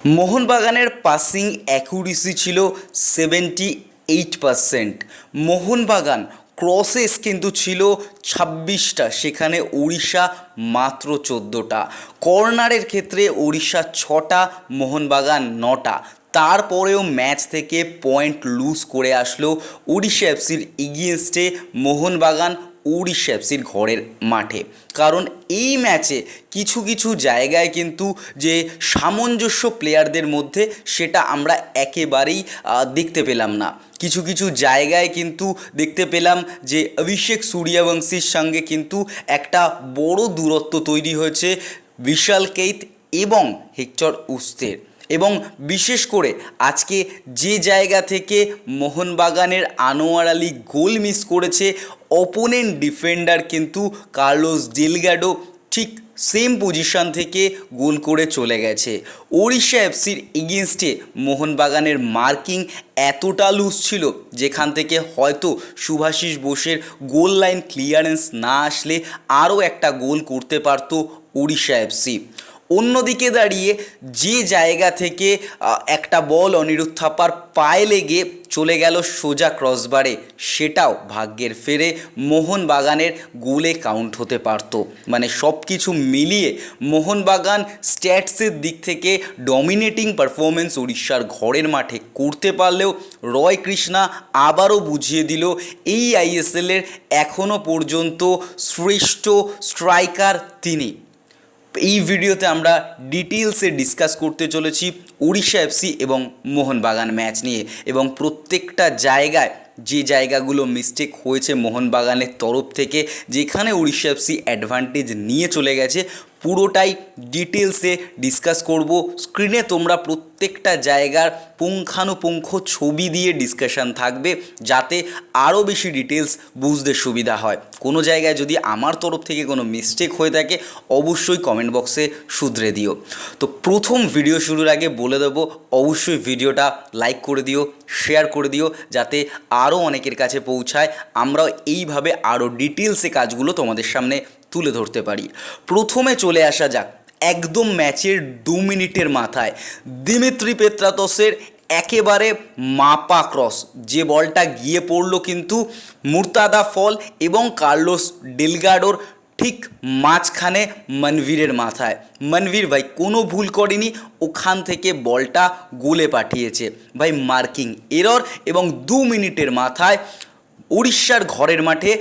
মোহনবাগানের passing accuracy ছিল seventy eight percent. Mohun Bagan crosses কিন্তু ছিল ছাব্বিশটা, সেখানে উড়িষ্যা মাত্র চোদ্দোটা। কর্নারের ক্ষেত্রে উড়িষ্যা ছটা, মোহনবাগান নটা। তারপরেও ম্যাচ থেকে পয়েন্ট লুজ করে আসলো উড়িষ্যা এফসির এগিয়েনস্টে মোহনবাগান উড়িষ্যা এফসির ঘরের মাঠে। কারণ এই ম্যাচে কিছু কিছু জায়গায় কিন্তু যে সামঞ্জস্য প্লেয়ারদের মধ্যে সেটা আমরা একেবারেই দেখতে পেলাম না। কিছু কিছু জায়গায় কিন্তু দেখতে পেলাম যে অভিষেক সূর্যবংশীর সঙ্গে কিন্তু একটা বড় দূরত্ব তৈরি হয়েছে, বিশাল কেইত এবং হেক্টর উস্তের। এবং বিশেষ করে আজকে যে জায়গা থেকে মোহনবাগানের আনোয়ার আলী গোল মিস করেছে অপোনেন্ট ডিফেন্ডার কিন্তু কার্লোস ডিলগ্যাডো ঠিক সেম পজিশন থেকে গোল করে চলে গেছে। ওড়িশা এফসির এগেনস্টে মোহনবাগানের মার্কিং এতটা লুজ ছিল, যেখান থেকে হয়তো সুভাষিস বোসের গোল লাইন ক্লিয়ারেন্স না আসলে আরও একটা গোল করতে পারতো ওড়িশা এফসি। অন্যদিকে দাঁড়িয়ে যে জায়গা থেকে একটা বল অনিরুদ্ধ থাপার পায়ে লেগে চলে গেল সোজা ক্রসবারে। সেটাও ভাগ্যের ফেরে মোহনবাগানের গোলে কাউন্ট হতে পারত। মানে সব কিছু মিলিয়ে মোহনবাগান স্ট্যাটসের দিক থেকে ডমিনেটিং পারফরমেন্স উড়িষ্যার ঘরের মাঠে করতে পারলেও রয় কৃষ্ণা আবারও বুঝিয়ে দিল, এই আইএসএলের এখনও পর্যন্ত শ্রেষ্ঠ স্ট্রাইকার তিনি। এই ভিডিওতে আমরা ডিটেলসে ডিসকাস করতে চলেছি উড়িষ্যা এফসি এবং মোহনবাগান ম্যাচ নিয়ে এবং প্রত্যেকটা জায়গায় যে জায়গাগুলো মিস্টেক হয়েছে মোহনবাগানের তরফ থেকে, যেখানে উড়িষ্যা এফসি অ্যাডভান্টেজ নিয়ে চলে গেছে পুরোটাই ডিটেলসে ডিসকাস করব। স্ক্রিনে তোমরা প্রত্যেকটা জায়গার পুঙ্খানুপুঙ্খ ছবি দিয়ে ডিসকাশন থাকবে, যাতে আরও বেশি ডিটেলস বুঝতে সুবিধা হয়। কোনো জায়গায় যদি আমার তরফ থেকে কোনো মিস্টেক হয়ে থাকে, অবশ্যই কমেন্ট বক্সে শুধরে দিও। তো প্রথম ভিডিও শুরুর আগে বলে দেবো, অবশ্যই ভিডিওটা লাইক করে দিও শেয়ার করে দিও, যাতে আরও অনেকের কাছে পৌঁছায়। আমরাও এইভাবে আরও ডিটেলসে কাজগুলো তোমাদের সামনে তুলে ধরতে পারি। প্রথমে চলে আসা যাক, একদম ম্যাচের দু মিনিটের মাথায়। দিমিত্রি পেত্রাতসের একেবারে মাপা ক্রস, যে বলটা গিয়ে পড়ল কিন্তু মুর্তাদা ফল এবং কার্লোস ডেলগাডোর ঠিক মাঝখানে মনভীরের মাথায়। মনভীর ভাই, কোনো ভুল করেনি, ওখান থেকে বলটা গোলে পাঠিয়েছে। ভাই, মার্কিং এরর এবং দু মিনিটের মাথায় উড়িষ্যার ঘরের মাঠে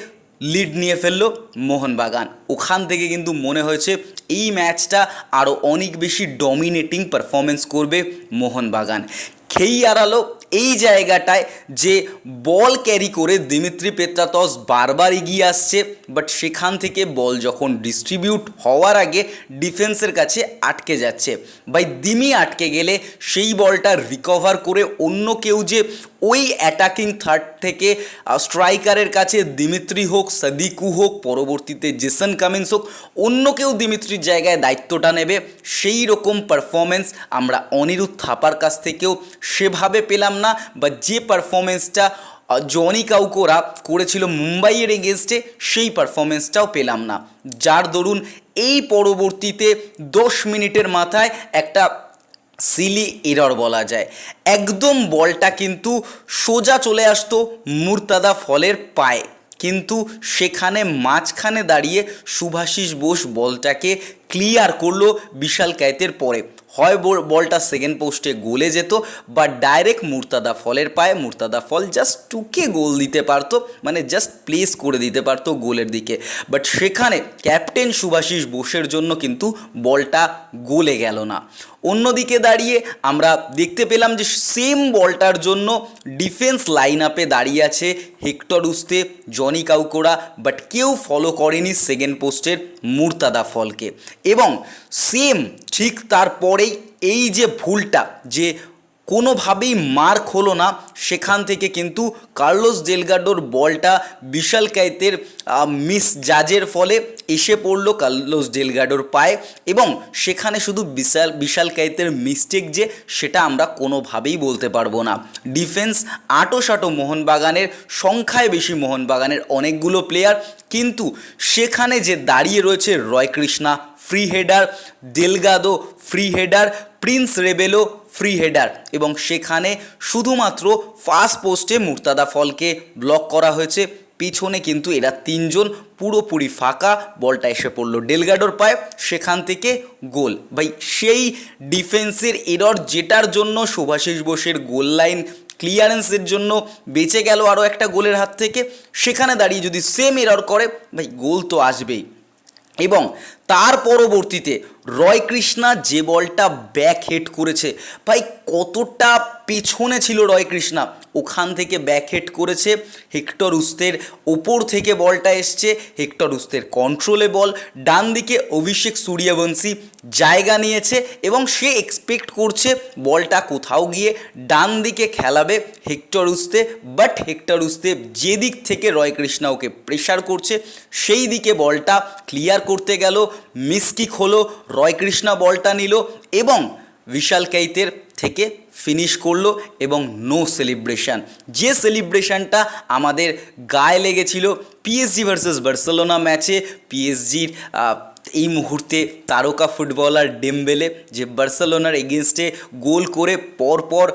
লিড নিয়ে ফেলল মোহনবাগান। ওখান থেকে কিন্তু মনে হয়েছে এই ম্যাচটা আরও অনেক বেশি ডমিনেটিং পারফরমেন্স করবে মোহনবাগান। খেই আড়ালো এই জায়গাটায় যে বল ক্যারি করে দিমিত্রি পেত্রাতস বারবার এগিয়ে আসছে বাট সেখান থেকে বল যখন ডিস্ট্রিবিউট হওয়ার আগে ডিফেন্সের কাছে আটকে যাচ্ছে। বাই দিমি আটকে গেলে সেই বলটা রিকভার করে অন্য কেউ যে ওই অ্যাটাকিং থার্ড থেকে স্ট্রাইকারের কাছে দিমিত্রি হোক, সাদিকু হোক, পরবর্তীতে জেসন কামিন্স হোক, অন্য কেউ দিমিত্রির জায়গায় দায়িত্বটা নেবে। সেই রকম পারফরমেন্স আমরা অনিরুদ্ধ থাপার কাছ থেকেও সেভাবে পেলাম না বা যে পারফরমেন্সটা জনি কাউকোরা করেছিল মুম্বাইয়ের এগেনস্টে সেই পারফরমেন্সটাও পেলাম না। যার দরুন এই পরবর্তীতে দশ মিনিটের মাথায় একটা সিলি এরর বলা যায়। একদম বলটা কিন্তু সোজা চলে আসতো মুরতাদা ফলের পায়ে। কিন্তু সেখানে মাঝখানে দাঁড়িয়ে সুভাষিস বোস বলটাকে ক্লিয়ার করল বিশাল কায়েতের পরে। হয় বল- বলটা সেকেন্ড পোস্টে গোলে যেত বা ডাইরেক্ট মুর্তাদা ফলের পায়ে, মুর্তাদা ফল জাস্ট টুকে গোল দিতে পারতো মানে জাস্ট প্লেস করে দিতে পারতো গোলের দিকে। বাট সেখানে ক্যাপ্টেন সুভাষিস বোসের জন্য কিন্তু বলটা গোলে গেল না। অন্যদিকে দাঁড়িয়ে আমরা দেখতে পেলাম যে সেম বলটার জন্য ডিফেন্স লাইন আপে দাঁড়িয়ে আছে Hector Yuste, Joni Kauko but কেউ ফলো করেনি সেকেন্ড পোস্টের মুরতাদা ফলকে। এবং সেম ঠিক তারপরেই এই যে ভুলটা, যে কোনোভাবেই মার্ক হলো না। সেখান থেকে কিন্তু কার্লোস ডেলগাডোর বলটা বিশাল কাইতের মিস জাজের ফলে এসে পড়ল কার্লোস ডেলগাডোর পায়ে এবং সেখানে শুধু বিশাল বিশাল কাইতের মিস্টেক যে সেটা আমরা কোনোভাবেই বলতে পারব না। ডিফেন্স আটো সাটো মোহনবাগানের, সংখ্যায় বেশি মোহনবাগানের অনেকগুলো প্লেয়ার, কিন্তু সেখানে যে দাঁড়িয়ে রয়েছে Roy Krishna free header Delgado free header Princeton Rebello free header এবং সেখানে শুধুমাত্র ফার্স্ট পোস্টে মুর্তাদা ফলকে ব্লক করা হয়েছে। পিছনে কিন্তু এরা তিনজন পুরোপুরি ফাঁকা, বলটা এসে পড়ল ডেলগাডোর পায়ে, সেখান থেকে গোল। ভাই, সেই ডিফেন্সের এরর যেটার জন্য শুভাশিস বোসের গোল লাইন ক্লিয়ারেন্সের জন্য বেঁচে গেল আরও একটা গোলের হাত থেকে, সেখানে দাঁড়িয়ে যদি সেম এরর করে, ভাই গোল তো আসবেই। এবং তার পরবর্তীতে রয় কৃষ্ণা যে বলটা ব্যাক হেড করেছে ভাই কতটা পেছনে ছিল রয় কৃষ্ণা ওখান থেকে ব্যাক হেড করেছে হেক্টর উস্তের ওপর থেকে বলটা এসছে হেক্টর উস্তের কন্ট্রোলে বল। ডান দিকে অভিষেক সূর্যবংশী জায়গা নিয়েছে এবং সে এক্সপেক্ট করছে বলটা কোথাও গিয়ে ডান দিকে খেলাবে Hector Yuste. But Hector Yuste যে দিক থেকে রয় কৃষ্ণা ওকে প্রেশার করছে, সেই দিকে বলটা ক্লিয়ার করতে গেল মিসকিক হলো রয় কৃষ্ণা বলটা নিল এবং বিশাল কাইতের থেকে ফিনিশ করল এবং নো সেলিব্রেশন যে সেলিব্রেশনটা আমাদের গায়ে লেগেছিল পিএসজি ভার্সেস বার্সেলোনা ম্যাচে পিএসজির এই মুহূর্তে তারকা ফুটবলার ডেমবেলে যে বার্সেলোনার এগেনস্টে গোল করে পরপর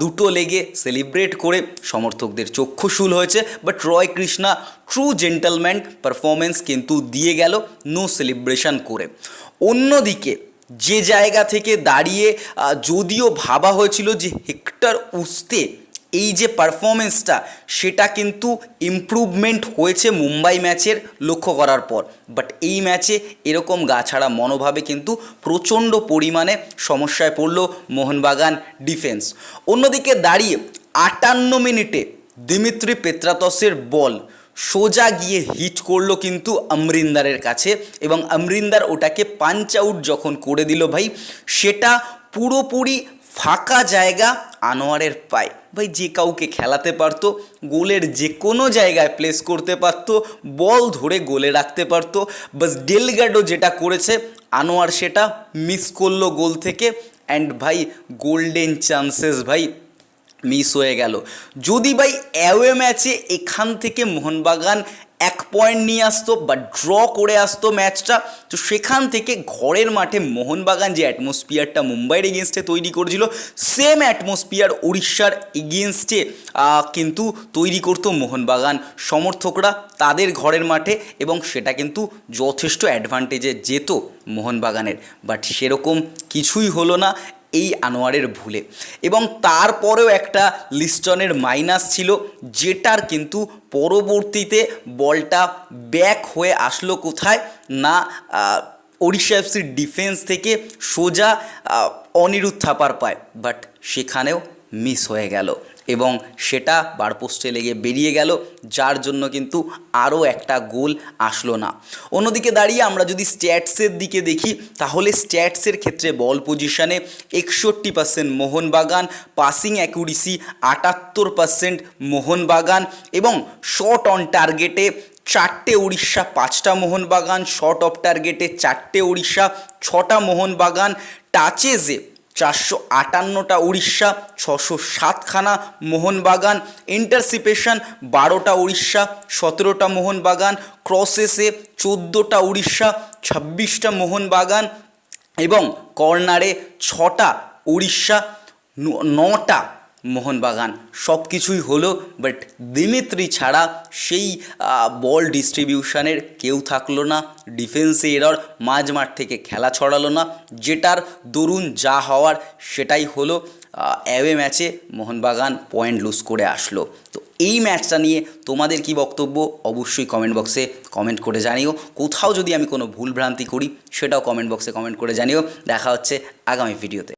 দুটো লেগে সেলিব্রেট করে সমর্থকদের চক্ষুশূল হয়েছে। But Roy Krishna true gentleman performance কিন্তু দিয়ে গেল নো সেলিব্রেশন করে। অন্যদিকে যে জায়গা থেকে দাঁড়িয়ে যদিও ভাবা হয়েছিল যে হেক্টর উস্তে এই যে পারফরমেন্সটা সেটা কিন্তু ইমপ্রুভমেন্ট হয়েছে মুম্বাই ম্যাচের লক্ষ্য করার পর। বাট এই ম্যাচে এরকম গাছাড়া মনোভাবে কিন্তু প্রচণ্ড পরিমাণে সমস্যায় পড়ল মোহনবাগান ডিফেন্স অন্যদিকে দাঁড়িয়ে আটান্ন মিনিটে দিমিত্রি পেত্রাতসের বল সোজা গিয়ে হিট করল কিন্তু অমরিন্দারের কাছে এবং অমরিন্দার ওটাকে পাঞ্চ আউট যখন করে দিল ভাই, সেটা পুরোপুরি ফাঁকা জায়গা আনোয়ারের পায়। ভাই, যে কাউকে খেলাতে পারতো, গোলের যে কোনো জায়গায় প্লেস করতে পারতো বল ধরে গোলে রাখতে পারতো। বাস ডেলগাডো যেটা করেছে, আনোয়ার সেটা মিস করল গোল থেকে। অ্যান্ড ভাই গোল্ডেন চান্সেস ভাই মিস হয়ে গেল। যদি ভাই অ্যাওয়ে ম্যাচে এখান থেকে মোহনবাগান এক পয়েন্ট নিয়ে আসতো বা ড্র করে আসতো ম্যাচটা তো সেখান থেকে ঘরের মাঠে মোহনবাগান যে অ্যাটমসফিয়ারটা মুম্বাইয়ের এগেনস্টে তৈরি করেছিল সেম অ্যাটমসফিয়ার উড়িষ্যার এগেনস্টে কিন্তু তৈরি করতো মোহনবাগান সমর্থকরা তাদের ঘরের মাঠে এবং সেটা কিন্তু যথেষ্ট অ্যাডভান্টেজে যেত মোহনবাগানের। বাট সেরকম কিছুই হলো না। এই আনোয়ারের ভুলে। এবং তারপরেও একটা লিস্টনের মাইনাস ছিল, যেটার কিন্তু পরবর্তীতে বলটা ব্যাক হয়ে আসলো কোথায়? না ওড়িশা এফসির ডিফেন্স থেকে সোজা অনিরুদ্ধ থাপার পায়। বাট সেখানেও মিস হয়ে গেল। এবং সেটা বারপোস্টে লেগে বেরিয়ে গেল, যার জন্য কিন্তু আরও একটা গোল আসলো না। অন্যদিকে দাঁড়িয়ে আমরা যদি স্ট্যাটসের দিকে দেখি, তাহলে স্ট্যাটসের ক্ষেত্রে বল পজিশনে একষট্টি পার্সেন্ট মোহনবাগান পাসিং অ্যাকুরেসি আটাত্তর পার্সেন্ট মোহনবাগান এবং শর্ট অন টার্গেটে চারটে উড়িষ্যা, পাঁচটা মোহনবাগান শর্ট অফ টার্গেটে চারটে উড়িষ্যা, ছটা মোহনবাগান টাচেজে চারশো আটান্নটা উড়িষ্যা, ছশো সাতখানা মোহনবাগান, ইন্টারসিপেশন বারোটা উড়িষ্যা, সতেরোটা মোহনবাগান, ক্রসেসে চোদ্দোটা উড়িষ্যা, ছাব্বিশটা মোহনবাগান এবং কর্নারে ছটা উড়িষ্যা নটা মোহনবাগান। সব কিছুই হলো বাট দিমিত্রি ছাড়া সেই বল ডিস্ট্রিবিউশনের কেউ থাকল না ডিফেন্সে এরর মাঝ মাঠ থেকে খেলা ছড়ালো না, যেটার দরুন যা হওয়ার সেটাই হলো অ্যাওয়ে ম্যাচে মোহনবাগান পয়েন্ট লুজ করে আসলো। তো এই ম্যাচটা নিয়ে তোমাদের কি বক্তব্য? অবশ্যই কমেন্ট বক্সে কমেন্ট করে জানিও। কোথাও যদি আমি কোনো ভুল ভ্রান্তি করি, সেটাও কমেন্ট বক্সে কমেন্ট করে জানিও। দেখা হচ্ছে আগামী ভিডিওতে